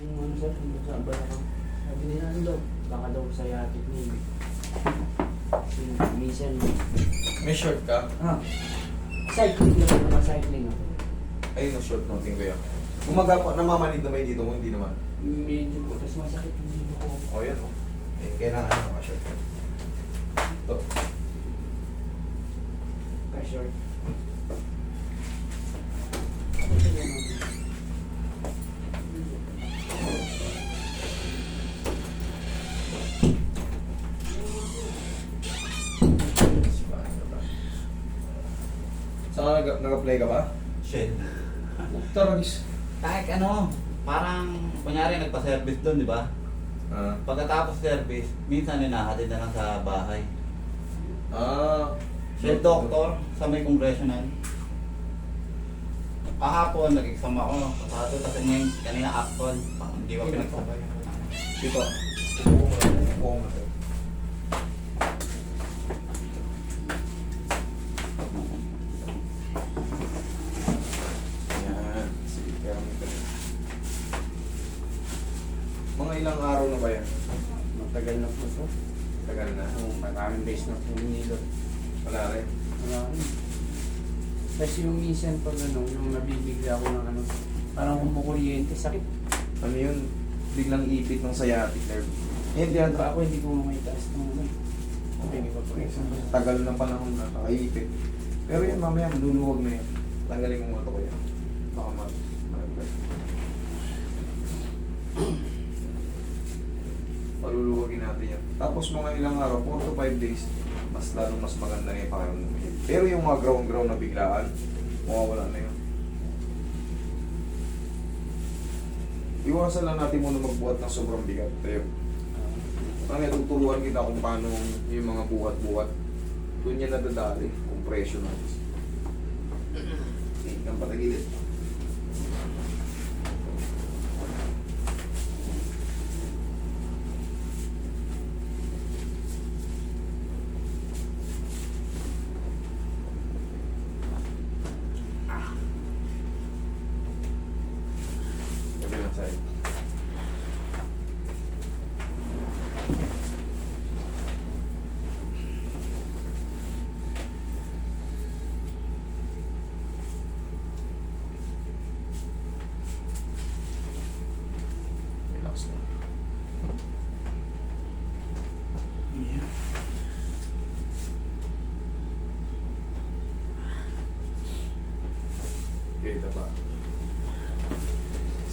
Yung ano sir, yung sa Balakang. Sabi nila ano daw, baka daw sa yatik ni Yung minsan, May short ka? ah, cycling lang, naka-cycling ako. Ayun ang short natin kuya. Gumaga po, namamanid na may dito mo, hindi naman. Medyo po, tapos masakit yung dito ko. O oh, yan o. Eh, kailangan ka short ka. Ito. Nag-apply ka ba? Shit. Taragis. Kahit ano, parang kunyari nagpa-service doon, di ba? Ah. Pagkatapos service, minsan ninahatid na lang sa bahay. Ah. Siya doktor sa may congressional. Kahapon, nag-exam ako. Pasado, tapos ngayon, kanina actual. Hindi ko pinagsabay. Dito. Upo mo lang. Upo mo lang. Yan. Sige, kaya mo ito. Mga ilang araw na ba yan? Matagal na po ito. Tagal na. Oh, maraming days na po nilot. Wala rin. Wala rin. Tapos yung minsan pag ano, yung nabibigla ako ng ano, parang kumukuryente, sakit. Ano yun? Biglang ipit ng sciatic nerve. Eh, Hindi. Pa ako hindi ko may taas ng ano. Tagal ng panahon na nakaipit. Pero yun mamaya maluluwag na yan. Tanggalin mo ito ko yan. Baka mag... mag- Paluluwagin natin yan. Tapos mga ilang araw, 4 to 5 days, mas lalo mas maganda na yung pakiramdam mo. Pero yung mga ground-ground na biglaan, mawawala na yun. Iwasan lang natin muna magbuhat ng sobrang bigat. Tayo. Parang tuturuan kita kung paano yung mga buhat-buhat. Doon yan nadadali, compression natin. Tingnan patagilid.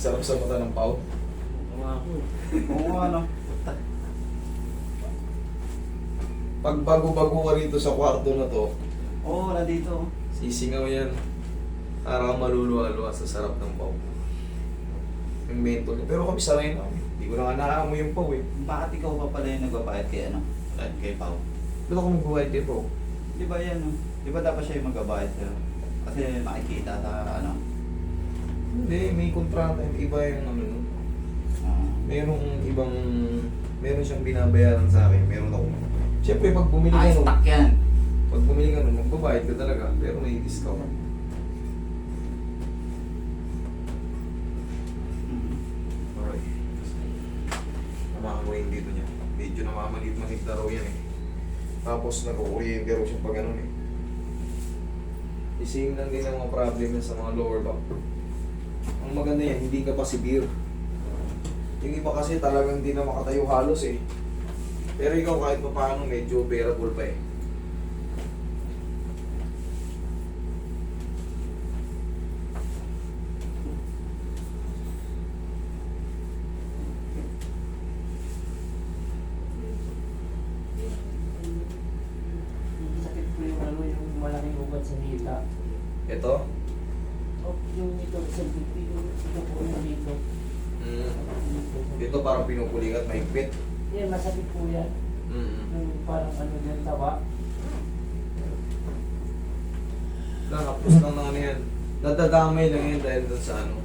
Sarap sa mata ng ako. Oo, ano. Pag bago-bago ka rito sa kwarto na to, Oo, wala dito. Sisingaw yan. Parang maluluwa-luwa sa sarap ng pau. Yung mento niya. Pero kami sanay na kami. Hindi ko na nga naaamoy yung pau eh. Bakit ikaw pa pala yung nagbabayad kay ano? Kahit kay Pao. Ba't ako magbuhay din po? Di ba yan, no? Di ba dapat siya yung magbabayad sa'yo? Kasi makikita sa ano. Hindi, may kontrata. Iba yung ano no. Merong ibang... Meron siyang binabayaran sa akin. Meron ako. Siyempre, pag bumili ka nun, stock yan. pag bumili ka nun, magbabayad ka talaga. Pero may discount. Mhm. Alright. Namamanguin dito niya. Medyo namamanid-manid na raw yan eh. Tapos nag-oriente raw siya pag ganun eh. Ising lang din ang mga problem niya sa mga lower back. Ang maganda yan, hindi ka pa severe. Yung iba kasi talagang hindi na makatayo halos eh. Pero ikaw kahit pa paano medyo bearable pa eh. Sakit po yung ano, yung malaking ugat sa hita. Ito? Oh, yung ito, sa dito, yung ito po yung dito. Mm. Dito. Ito parang pinupuling at mahigpit. Yan, masakit po yan. Mm. Yung parang ano din, tawa. Nakapos lang na ano yan. Nadadamay lang yan dahil dun sa ano.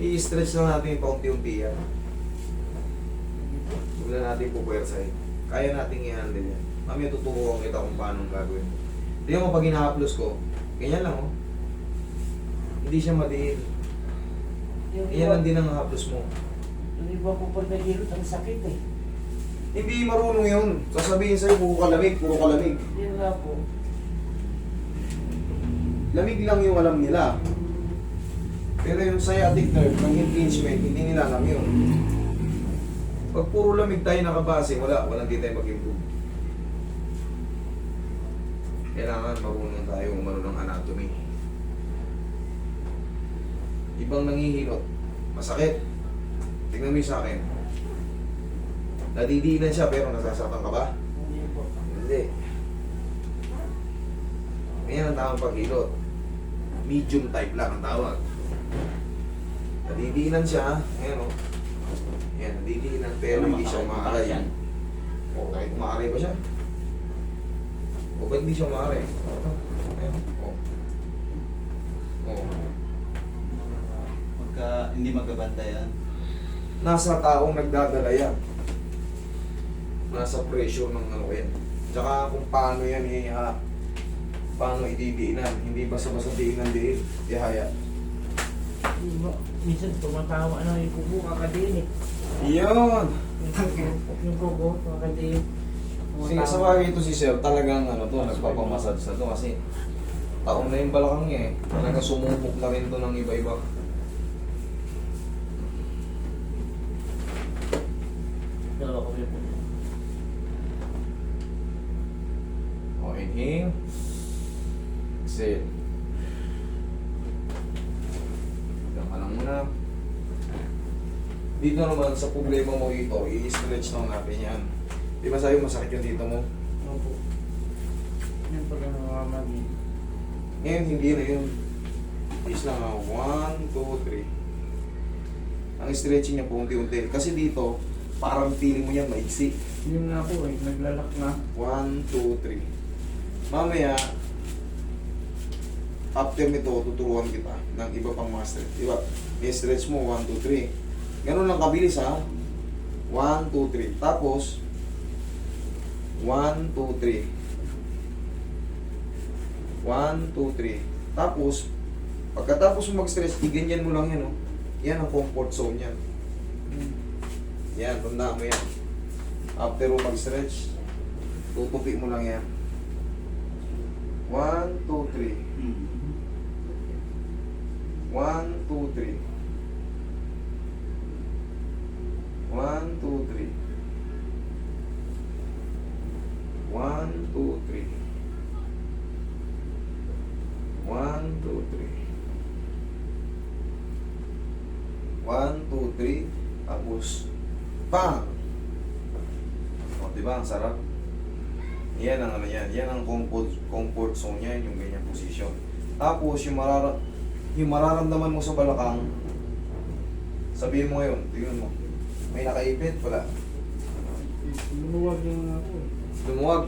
I-stretch lang natin yung paunti-unti yan. Huwag na natin pupuwersahin. Kaya natin i-handle yan. Mamaya tuturuan kita kung paano ang gagawin. Tingnan mo pag ina-upload ko, ganyan lang oh. Hindi siya madiin. Yung Yan iba, ang din ang haplos mo. yung iba po pag nahilot, ang sakit eh. Hindi marunong yun. Sasabihin sa'yo, puro kalamig, puro kalamig. Yun nga po. Lamig lang yung alam nila. Pero yung sciatic nerve ng impingement, hindi nila alam yun. Pag puro lamig tayo nakabase, wala, walang di tayo mag-improve. Kailangan marunong tayo umano ng anatomy. Ibang nangihilot, masakit. Tingnan mo yung sa akin. Nadidiinan siya pero nasasaktan ka ba? Hindi po. Hindi. Ayan ang tawag paghilot. Medium type lang ang tawag. Nadidiinan siya. Ayan o. Ayan, nadidiinan pero hindi siya umaaray. O, kahit umaaray ba siya? O, ba't hindi siya umaaray? Ayan, o. O. Pagka hindi magabanda yan. Nasa taong nagdadala yan. Nasa pressure ng ano yan. Tsaka kung paano yan iha, paano ididiinan. Hindi basta-basta diinan din. Ihaya. Yung iba, Minsan tumatawa na yung kubo, kakadiin eh. Yun! Yung, kubo, kakadiin. Sige, sa bagay ito si Sir, talagang ano to, nagpapamassage na to kasi taon na yung balakang niya eh. Talagang sumubok na rin to ng iba-iba. Dalawa ko yun po. O, inhale. Exhale. Diyan ka lang muna. Dito naman sa problema mo ito, i-stretch lang natin yan. Di ba sa'yo masakit yung dito mo? Opo. Yung pag namamagin. Ngayon, hindi na yun. Is lang ako. One, two, three. Ang stretching niya po unti-unti. Kasi dito, parang feeling mo yan maiksi. Yun nga po eh, naglalak na. One, two, three. Mamaya, after nito, tuturuan kita ng iba pang mga stretch. Diba? I-stretch mo, one, two, three. Ganun lang kabilis ha. One, two, three. Tapos, one, two, three. One, two, three. Tapos, pagkatapos mo mag-stretch, iganyan mo lang yan, oh. Yan ang comfort zone yan. Yan, tanda mo yan. After mo mag-stretch, tutupi mo lang yan. One, two, three. One, two, three. One, two, three. One, two, three. One, two, three. One, two, three. Tapos, bang! O, diba? Ang sarap. Yan ang ano yan. Yan ang comfort, comfort zone niya, yung ganyan position. Tapos, yung, marara, yung mararamdaman mo sa balakang, sabihin mo ngayon, tingnan mo, may nakaipit, wala. Lumuwag po eh. Lumuwag.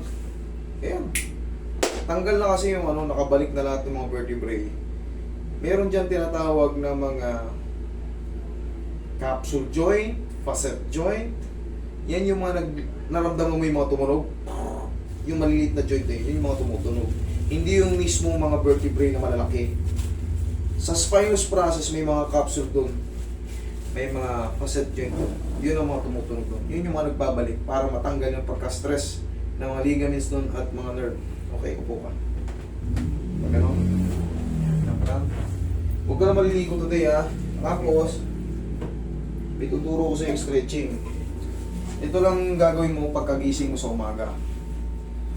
Ayan. Tanggal na kasi yung ano, nakabalik na lahat ng mga vertebrae. Meron dyan tinatawag na mga capsule joint, facet joint. Yan yung mga nag, naramdaman mo yung mga tumunog. Yung maliliit na joint na yun, yun yung mga tumutunog. Hindi yung mismo mga vertebrae na malalaki. Sa spinous process, may mga capsule doon. May mga facet joint doon. Yun ang mga tumutunog doon. Yun yung mga nagbabalik para matanggal yung pagka-stress ng mga ligaments doon at mga nerve. Okay, upo ka. Pag ano? Yan. Huwag ka na maliligo today ha. Tapos, may tuturo ko sa stretching. Ito lang gagawin mo pagkagising mo sa umaga.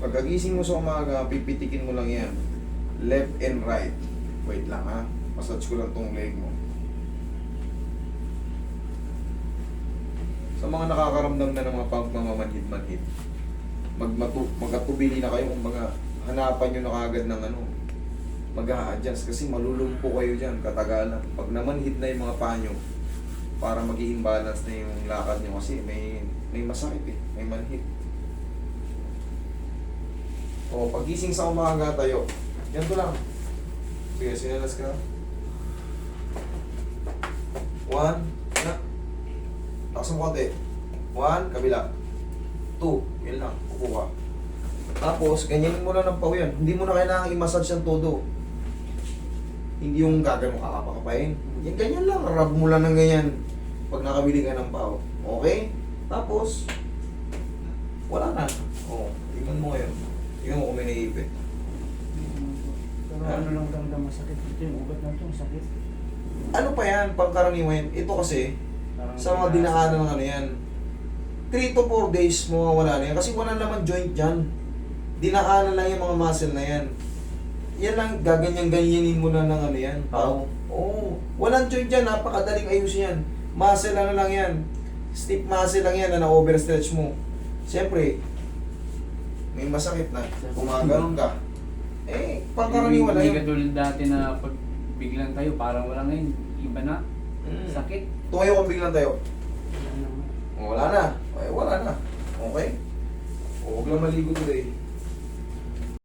Pagkagising mo sa umaga, pipitikin mo lang yan. Left and right. Wait lang ha. Massage ko lang tong leg mo. Sa mga nakakaramdam na ng mga pagmamamanhid-manhid, magmatu magatubili na kayo kung mga hanapan nyo na kagad ng ano, mag adjust kasi malulumpo kayo dyan katagalan. Pag namanhid na yung mga panyo, para maging balance na yung lakad nyo kasi may may masakit eh, may manhid. O, pagising sa umaga tayo, ganito lang. Sige, sinalas ka. One, na. Takas mo konti. One, kabila. Two, yun lang. Upo ka. Tapos, ganyanin mo lang ng pawian. Hindi mo na kailangan i-massage ng todo. Hindi yung gagano kakapakapain. Yan, ganyan lang. Rub mo lang ng ganyan. Pag nakabili ka ng pao. Okay? Tapos, wala na. Oo. Ngayon. Tingnan mo kung may naiipit. Pero ano lang talaga masakit dito yung ugat na ito, sakit. Ano pa yan? Pangkaraniwan. Ito kasi, Parang sa mga dinaanan ng ano yan, 3 to 4 days mawawala na yan. Kasi wala naman joint dyan. Dinaanan lang yung mga muscle na yan. Yan lang, gaganyan-ganyanin mo na ng ano yan. Pao. Oo. Walang joint dyan, napakadaling ayusin yan. Muscle ano lang yan. Stiff muscle lang yan na na-overstretch mo. Siyempre, may masakit na. Gumaganon ka. Eh, pangkaraniwan na Hindi yun. katulad dati na pag biglang tayo, parang wala ngayon. Iba na. Mm. Sakit. Tumayo kang biglang tayo. Wala na. Okay, wala na. Okay? O, huwag lang maligo today.